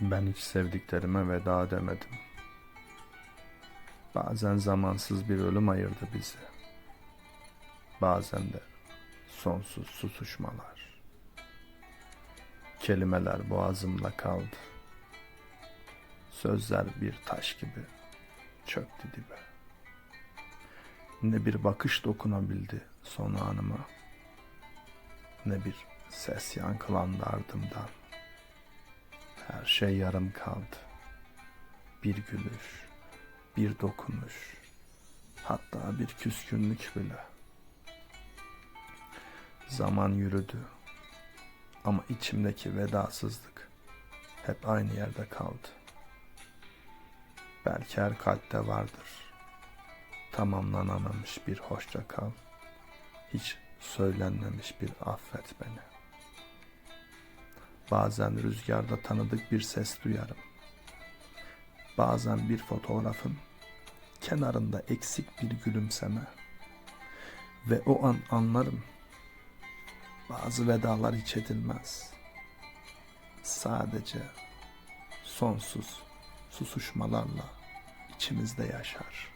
Ben hiç sevdiklerime veda demedim. Bazen zamansız bir ölüm ayırdı bizi. Bazen de sonsuz susuşmalar. Kelimeler boğazımda kaldı. Sözler bir taş gibi çöktü dibe. Ne bir bakış dokunabildi son anıma. Ne bir ses yankılandı ardımdan. Şey yarım kaldı. Bir gülüş, bir dokunuş, hatta bir küskünlük bile. Zaman yürüdü ama içimdeki vedasızlık hep aynı yerde kaldı. Belki her kalpte vardır. Tamamlanamamış bir hoşça kal. Hiç söylenmemiş bir affet beni. Bazen rüzgarda tanıdık bir ses duyarım. Bazen bir fotoğrafın kenarında eksik bir gülümseme. Ve o an anlarım. Bazı vedalar hiç edilmez. Sadece sonsuz susuşmalarla içimizde yaşar.''